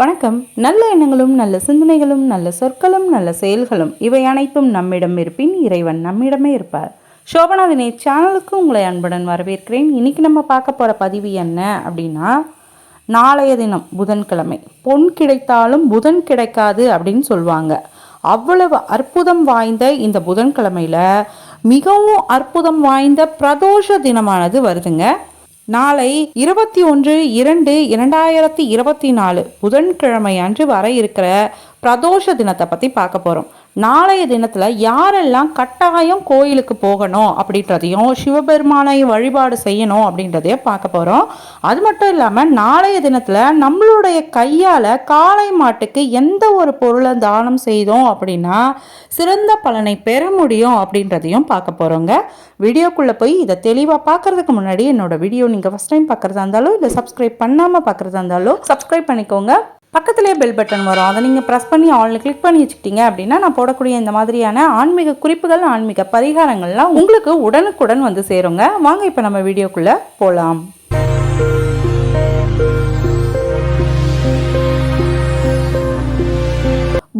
வணக்கம். நல்ல எண்ணங்களும் நல்ல சிந்தனைகளும் நல்ல சொற்களும் நல்ல செயல்களும் இவை அனைத்தும் நம்மிடம் இருப்பின் இறைவன் நம்மிடமே இருப்பார். சோபனா தினேஷ் சேனலுக்கு உங்களை அன்புடன் வரவேற்கிறேன். இன்னைக்கு நம்ம பார்க்க போகிற பதிவு என்ன அப்படின்னா நாளைய தினம் புதன்கிழமை. பொன் கிடைத்தாலும் புதன் கிடைக்காது அப்படின்னு சொல்லுவாங்க. அவ்வளவு அற்புதம் வாய்ந்த இந்த புதன்கிழமையில மிகவும் அற்புதம் வாய்ந்த பிரதோஷ தினமானது வருதுங்க. நாளை இருபத்தி ஒன்று இரண்டு இரண்டாயிரத்தி இருபத்தி நாலு புதன்கிழமை அன்று வர இருக்கிற பிரதோஷ தினத்தை பற்றி பார்க்க போகிறோம் நாளைய தினத்தில் யாரெல்லாம் கட்டாயம் கோயிலுக்கு போகணும் அப்படின்றதையும் சிவபெருமானை வழிபாடு செய்யணும் அப்படின்றதையும் பார்க்க போகிறோம் அது மட்டும் இல்லாமல் நாளைய தினத்தில் நம்மளுடைய கையால் காளை மாட்டுக்கு எந்த ஒரு பொருளை தானம் செய்தோம் அப்படின்னா சிறந்த பலனை பெற முடியும் அப்படின்றதையும் பார்க்க போகிறோங்க வீடியோக்குள்ளே போய் இதை தெளிவாக பார்க்கறதுக்கு முன்னாடி என்னோட வீடியோ நீங்கள் ஃபஸ்ட் டைம் பார்க்குறதா இருந்தாலும் இல்லை சப்ஸ்கிரைப் பண்ணாமல் பார்க்குறதா இருந்தாலும் சப்ஸ்கிரைப் பண்ணிக்கோங்க. பக்கத்துலேயே பெல் பட்டன் வரும். அதை நீங்கள் ப்ரெஸ் பண்ணி ஆன்ல கிளிக் பண்ணி வச்சுக்கிட்டீங்க அப்படின்னா நான் போடக்கூடிய இந்த மாதிரியான ஆன்மீக குறிப்புகள் ஆன்மீக பரிகாரங்கள்லாம் உங்களுக்கு உடனுக்குடன் வந்து சேருங்க. வாங்க இப்போ நம்ம வீடியோக்குள்ளே போகலாம்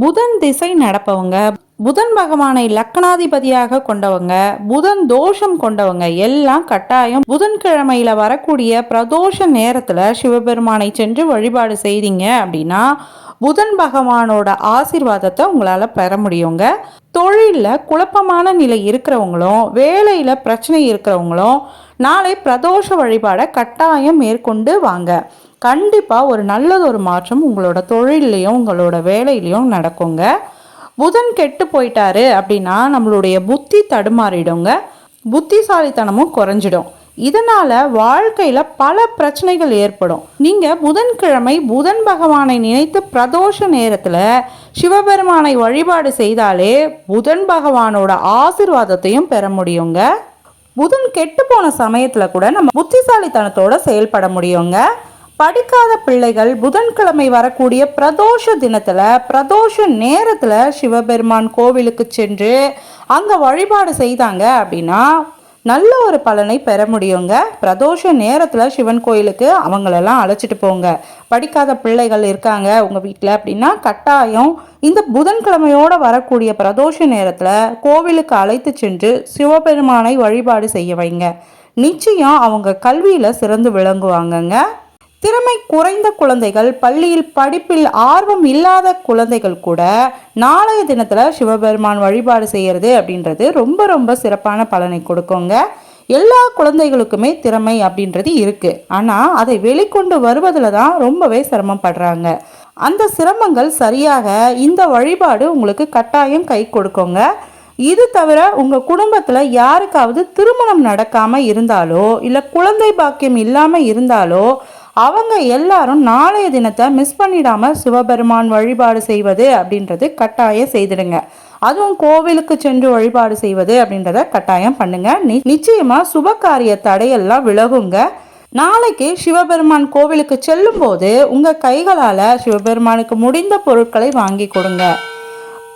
புதன் திசை நடப்பவங்க. புதன் பகவானை லக்கணாதிபதியாக கொண்டவங்க புதன் தோஷம் கொண்டவங்க எல்லாம் கட்டாயம் புதன்கிழமையில வரக்கூடிய பிரதோஷ நேரத்துல சிவபெருமானை சென்று வழிபாடு செய்தீங்க அப்படின்னா புதன் பகவானோட ஆசிர்வாதத்தை உங்களால் பெற முடியுங்க. தொழிலில் குழப்பமான நிலை இருக்கிறவங்களும் வேலையில் பிரச்சனை இருக்கிறவங்களும் நாளை பிரதோஷ வழிபாடை கட்டாயம் மேற்கொண்டு வாங்க. கண்டிப்பாக ஒரு நல்லதொரு மாற்றம் உங்களோட தொழிலையும் உங்களோட வேலையிலையும் நடக்குங்க. புதன் கெட்டு போயிட்டாரு அப்படின்னா நம்மளுடைய புத்தி தடுமாறிடுங்க. புத்திசாலித்தனமும் குறைஞ்சிடும். இதனால வாழ்க்கையில பல பிரச்சனைகள் ஏற்படும். நீங்க புதன்கிழமை புதன் பகவானை நினைத்து பிரதோஷ நேரத்துல சிவபெருமானை வழிபாடு செய்தாலே புதன் பகவானோட ஆசிர்வாதத்தையும் பெற முடியுங்க. புதன் கெட்டு போன சமயத்துல கூட நம்ம புத்திசாலித்தனத்தோட செயல்பட முடியுங்க. படிக்காத பிள்ளைகள் புதன்கிழமை வரக்கூடிய பிரதோஷ தினத்துல பிரதோஷ நேரத்துல சிவபெருமான் கோவிலுக்கு சென்று அங்க வழிபாடு செய்தாங்க அப்படின்னா நல்ல ஒரு பலனை பெற முடியுங்க. பிரதோஷ நேரத்தில் சிவன் கோயிலுக்கு அவங்களெல்லாம் அழைச்சிட்டு போங்க. படிக்காத பிள்ளைகள் இருக்காங்க உங்கள் வீட்டில் அப்படின்னா கட்டாயம் இந்த புதன்கிழமையோடு வரக்கூடிய பிரதோஷ நேரத்தில் கோவிலுக்கு அழைத்து சென்று சிவபெருமானை வழிபாடு செய்ய வைங்க. நிச்சயம் அவங்க கல்வியில் சிறந்து விளங்குவாங்கங்க. திறமை குறைந்த குழந்தைகள் பள்ளியில் படிப்பில் ஆர்வம் இல்லாத குழந்தைகள் கூட நாளைய தினத்தில் சிவபெருமான் வழிபாடு செய்கிறது அப்படின்றது ரொம்ப ரொம்ப சிறப்பான பலனை கொடுக்குங்க. எல்லா குழந்தைகளுக்குமே திறமை அப்படின்றது இருக்குது ஆனால் அதை வெளிக்கொண்டு வருவதில் தான் ரொம்பவே சிரமப்படுறாங்க அந்த சிரமங்கள் சரியாக இந்த வழிபாடு உங்களுக்கு கட்டாயம் கை கொடுக்குங்க. இது தவிர உங்கள் குடும்பத்தில் யாருக்காவது திருமணம் நடக்காமல் இருந்தாலோ இல்லை குழந்தை பாக்கியம் இல்லாமல் இருந்தாலோ அவங்க எல்லாரும் நாளைய தினத்தை மிஸ் பண்ணிடாம சிவபெருமான் வழிபாடு செய்வது அப்படின்றது கட்டாயம் செய்திடுங்க. அதுவும் கோவிலுக்கு சென்று வழிபாடு செய்வது அப்படின்றத கட்டாயம் பண்ணுங்க. நிச்சயமா சுப காரிய தடையெல்லாம் விலகுங்க. நாளைக்கு சிவபெருமான் கோவிலுக்கு செல்லும் போது உங்க கைகளால சிவபெருமானுக்கு முடிந்த பொருட்களை வாங்கி கொடுங்க.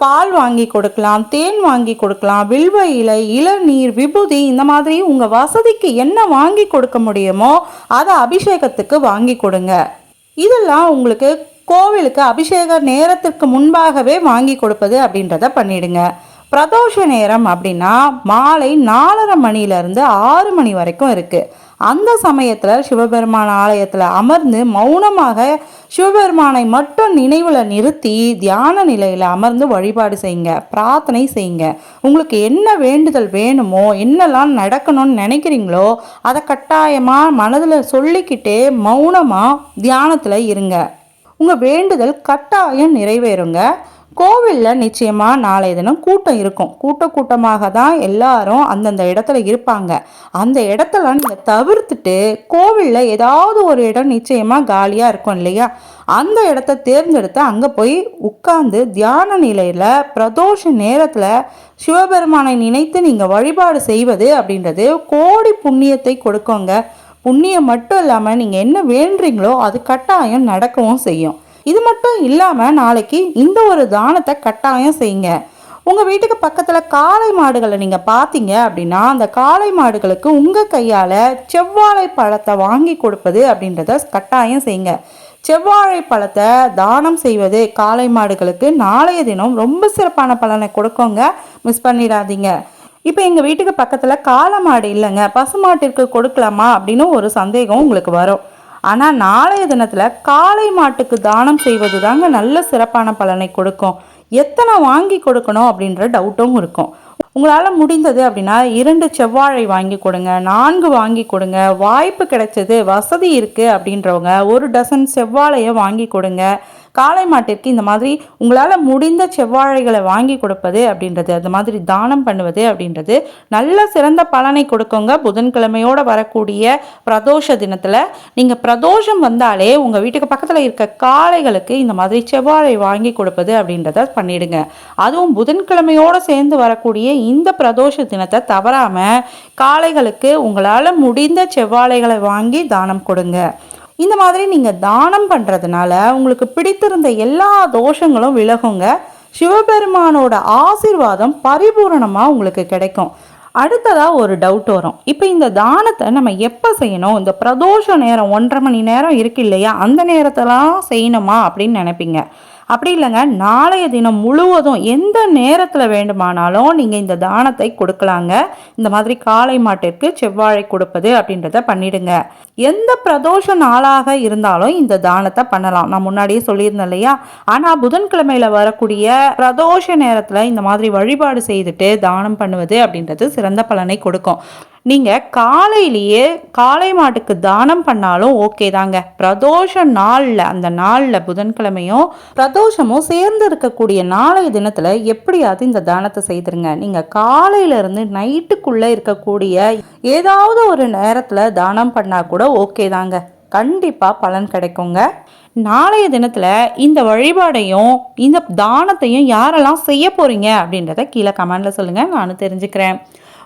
பால் வாங்கி கொடுக்கலாம் தேன் வாங்கி கொடுக்கலாம் வில்வ இலை இளநீர் விபூதி இந்த மாதிரி உங்கள் வசதிக்கு என்ன வாங்கி கொடுக்க முடியுமோ அதை அபிஷேகத்துக்கு வாங்கி கொடுங்க. இதெல்லாம் உங்களுக்கு கோவிலுக்கு அபிஷேக நேரத்திற்கு முன்பாகவே வாங்கி கொடுப்பது அப்படின்றத பண்ணிடுங்க. பிரதோஷ நேரம் அப்படின்னா மாலை நாலரை மணிலேருந்து ஆறு மணி வரைக்கும் இருக்குது அந்த சமயத்தில் சிவபெருமான ஆலயத்தில் அமர்ந்து மௌனமாக சிவபெருமானை மட்டும் நினைவில் நிறுத்தி தியான நிலையில் அமர்ந்து வழிபாடு செய்யுங்க பிரார்த்தனை செய்யுங்க. உங்களுக்கு என்ன வேண்டுதல் வேணுமோ என்னெல்லாம் நடக்கணும்னு நினைக்கிறீங்களோ அதை கட்டாயமாக மனதில் சொல்லிக்கிட்டே மௌனமாக தியானத்தில் இருங்க. உங்கள் வேண்டுதல் கட்டாயம் நிறைவேறுங்க. கோவிலில் நிச்சயமாக நாளைய தினம் கூட்டம் இருக்கும். கூட்ட கூட்டமாக தான் எல்லாரும் அந்தந்த இடத்துல இருப்பாங்க. அந்த இடத்துல நீங்கள் தவிர்த்துட்டு கோவிலில் ஏதாவது ஒரு இடம் நிச்சயமாக காலியாக இருக்கும் இல்லையா? அந்த இடத்த தேர்ந்தெடுத்து அங்கே போய் உட்கார்ந்து தியான நிலையில் பிரதோஷ நேரத்தில் சிவபெருமானை நினைத்து நீங்கள் வழிபாடு செய்வது அப்படின்றது கோடி புண்ணியத்தை கொடுக்கோங்க. புண்ணியம் மட்டும் இல்லாமல் நீங்கள் என்ன வேண்டுறீங்களோ அது கட்டாயம் நடக்கவும் செய்யும். இது மட்டும் இல்லாமல் நாளைக்கு இந்த ஒரு தானத்தை கட்டாயம் செய்யுங்க. உங்கள் வீட்டுக்கு பக்கத்தில் காளை மாடுகளை நீங்கள் பார்த்தீங்க அப்படின்னா அந்த காளை மாடுகளுக்கு உங்கள் கையால் செவ்வாழை பழத்தை வாங்கி கொடுப்பது அப்படின்றத கட்டாயம் செய்யுங்க. செவ்வாழை பழத்தை தானம் செய்வது காளை மாடுகளுக்கு நாளைய தினம் ரொம்ப சிறப்பான பலனை கொடுக்கோங்க. மிஸ் பண்ணிடாதீங்க. இப்போ எங்கள் வீட்டுக்கு பக்கத்தில் காளை மாடு இல்லைங்க. பசுமாட்டிற்கு கொடுக்கலாமா அப்படின்னு ஒரு சந்தேகம் உங்களுக்கு வரும். ஆனால் நாளைய தினத்தில் காளை மாட்டுக்கு தானம் செய்வது தாங்க நல்ல சிறப்பான பலனை கொடுக்கும். எத்தனை வாங்கி கொடுக்கணும் அப்படின்ற டவுட்டும் இருக்கும். உங்களால் முடிந்தது அப்படின்னா இரண்டு செவ்வாழை வாங்கி கொடுங்க நான்கு வாங்கி கொடுங்க வாய்ப்பு கிடைச்சது வசதி இருக்குது அப்படின்றவங்க ஒரு டசன் செவ்வாழையை வாங்கி கொடுங்க. காளை மாட்டிற்கு இந்த மாதிரி உங்களால் முடிந்த செவ்வாழைகளை வாங்கி கொடுப்பது அப்படின்றது அது மாதிரி தானம் பண்ணுவது அப்படின்றது நல்ல சிறந்த பலனை கொடுக்குங்க. புதன்கிழமையோடு வரக்கூடிய பிரதோஷ தினத்தில் நீங்கள் பிரதோஷம் வந்தாலே உங்கள் வீட்டுக்கு பக்கத்தில் இருக்க காளைகளுக்கு இந்த மாதிரி செவ்வாழை வாங்கி கொடுப்பது அப்படின்றத பண்ணிடுங்க. அதுவும் புதன்கிழமையோடு சேர்ந்து வரக்கூடிய இந்த பிரதோஷ தினத்தை தவறாமல் காளைகளுக்கு உங்களால் முடிந்த செவ்வாழைகளை வாங்கி தானம் கொடுங்க. இந்த மாதிரி நீங்கள் தானம் பண்ணுறதுனால உங்களுக்கு பிடித்திருந்த எல்லா தோஷங்களும் விலகுங்க. சிவபெருமானோட ஆசீர்வாதம் பரிபூரணமாக உங்களுக்கு கிடைக்கும். அடுத்ததாக ஒரு டவுட் வரும். இப்போ இந்த தானத்தை நம்ம எப்போ செய்யணும்? இந்த பிரதோஷ நேரம் ஒன்றரை மணி நேரம் இருக்கு இல்லையா? அந்த நேரத்தெல்லாம் செய்யணுமா அப்படின்னு நினைப்பீங்க. அப்படி இல்லைங்க நாளைய தினம் முழுவதும் எந்த நேரத்தில் வேண்டுமானாலும் நீங்கள் இந்த தானத்தை கொடுக்கலாங்க. இந்த மாதிரி காளை மாட்டிற்கு செவ்வாழை கொடுப்பது அப்படின்றத பண்ணிடுங்க. எந்த பிரதோஷ நாளாக இருந்தாலும் இந்த தானத்தை பண்ணலாம். நான் முன்னாடியே சொல்லியிருந்தேன் இல்லையா? ஆனால் புதன்கிழமையில் வரக்கூடிய பிரதோஷ நேரத்தில் இந்த மாதிரி வழிபாடு செய்துட்டு தானம் பண்ணுவது அப்படின்றது சிறந்த பலனை கொடுக்கும். நீங்கள் காலையிலேயே காளை மாட்டுக்கு தானம் பண்ணாலும் ஓகே தாங்க. பிரதோஷ நாளில் அந்த நாளில் புதன்கிழமையும் பிரதோஷமும் சேர்ந்து இருக்கக்கூடிய நாளைய தினத்தில் எப்படியாவது இந்த தானத்தை செய்திருங்க. நீங்கள் காலையிலேருந்து நைட்டுக்குள்ளே இருக்கக்கூடிய ஏதாவது ஒரு நேரத்தில் தானம் பண்ணால் கூட ஓகே தாங்க. கண்டிப்பாக பலன் கிடைக்குங்க. நாளைய தினத்தில் இந்த வழிபாடையும் இந்த தானத்தையும் யாரெல்லாம் செய்ய போகிறீங்க அப்படின்றத கீழே கமெண்டில் சொல்லுங்கள் நானும் தெரிஞ்சுக்கிறேன்.